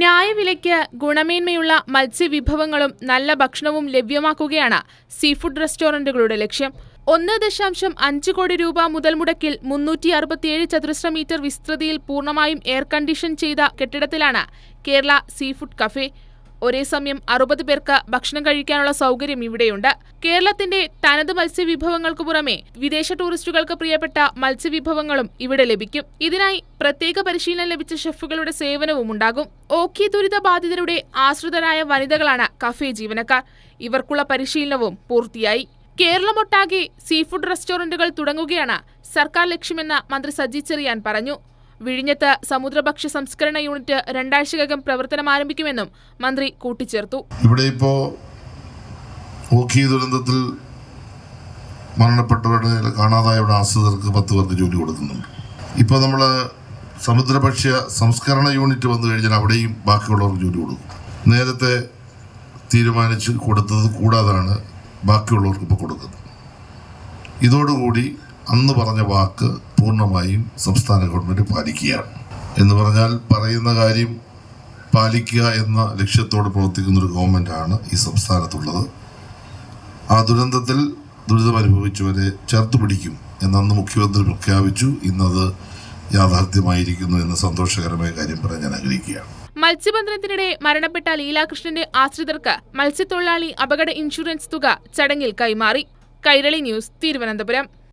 ന്യായവിലയ്ക്ക് ഗുണമേന്മയുള്ള മത്സ്യവിഭവങ്ങളും നല്ല ഭക്ഷണവും ലഭ്യമാക്കുകയാണ് സീഫുഡ് റെസ്റ്റോറന്റുകളുടെ ലക്ഷ്യം. ഒന്ന് ദശാംശം അഞ്ച് കോടി രൂപ മുതൽ മുടക്കിൽ മുന്നൂറ്റി അറുപത്തിയേഴ് ചതുരശ്ര മീറ്റർ വിസ്തൃതിയിൽ പൂർണമായും എയർ കണ്ടീഷൻ ചെയ്ത കെട്ടിടത്തിലാണ് കേരള സീഫുഡ് കഫേ. ഒരേ സമയം അറുപത് പേർക്ക് ഭക്ഷണം കഴിക്കാനുള്ള സൗകര്യം ഇവിടെയുണ്ട്. കേരളത്തിന്റെ തനത് മത്സ്യവിഭവങ്ങൾക്ക് പുറമെ വിദേശ ടൂറിസ്റ്റുകൾക്ക് പ്രിയപ്പെട്ട മത്സ്യവിഭവങ്ങളും ഇവിടെ ലഭിക്കും. ഇതിനായി പ്രത്യേക പരിശീലനം ലഭിച്ച ഷെഫുകളുടെ സേവനവും ഉണ്ടാകും. ഓഖി ദുരിത ബാധിതരുടെ ആശ്രിതരായ വനിതകളാണ് കഫേ ജീവനക്കാർ. ഇവർക്കുള്ള പരിശീലനവും പൂർത്തിയായി. കേരളമൊട്ടാകെ സീഫുഡ് റെസ്റ്റോറന്റുകൾ തുടങ്ങുകയാണ്. സർക്കാർ ലക്ഷ്യമെന്ന് മന്ത്രി സജി ചെറിയാൻ പറഞ്ഞു. വിഴിഞ്ഞത്ത് സമുദ്രഭക്ഷ്യ സംസ്കരണ യൂണിറ്റ് രണ്ടാഴ്ചക്കകം പ്രവർത്തനം ആരംഭിക്കുമെന്നും മന്ത്രി കൂട്ടിച്ചേർത്തു. ഇവിടെ ഇപ്പോ ഓഖി ദുരന്തത്തിൽ മരണപ്പെട്ടവരുടെ കാണാതായവരുടെ ആശ്രിതർക്ക് പത്ത് പേർക്ക് ജോലി കൊടുക്കുന്നുണ്ട്. ഇപ്പോൾ നമ്മൾ സമുദ്രഭക്ഷ്യ സംസ്കരണ യൂണിറ്റ് വന്നു കഴിഞ്ഞാൽ അവിടെയും ബാക്കിയുള്ളവർക്ക് ജോലി കൊടുക്കും. നേരത്തെ തീരുമാനിച്ച് കൊടുത്തത് കൂടാതാണ് ബാക്കിയുള്ളവർക്ക് ഇപ്പോൾ കൊടുക്കുന്നത്. ഇതോടുകൂടി അന്ന് പറഞ്ഞ വാക്ക് പൂർണമായും സംസ്ഥാന ഗവൺമെന്റ് പാലിക്കുകയാണ്. എന്ന് പറഞ്ഞാൽ പറയുന്ന കാര്യം പാലിക്കുക എന്ന ലക്ഷ്യത്തോട് പ്രവർത്തിക്കുന്ന ഒരു ഗവൺമെന്റാണ് ഈ സംസ്ഥാനത്തുള്ളത്. ആ ദുരന്തത്തിൽ ദുരിതമനുഭവിച്ചവരെ ചേർത്ത് പിടിക്കും എന്നന്ന് മുഖ്യമന്ത്രി പ്രഖ്യാപിച്ചു. ഇന്നത് യാഥാർത്ഥ്യമായിരിക്കുന്നു എന്ന് സന്തോഷകരമായ കാര്യം പറയാൻ ഞാൻ ആഗ്രഹിക്കുകയാണ്. മത്സ്യബന്ധനത്തിനിടെ മരണപ്പെട്ട ലീലാകൃഷ്ണന്റെ ആശ്രിതർക്ക് മത്സ്യത്തൊഴിലാളി അപകട ഇൻഷുറൻസ് തുക ചടങ്ങിൽ കൈമാറി. കൈരളി ന്യൂസ് തിരുവനന്തപുരം.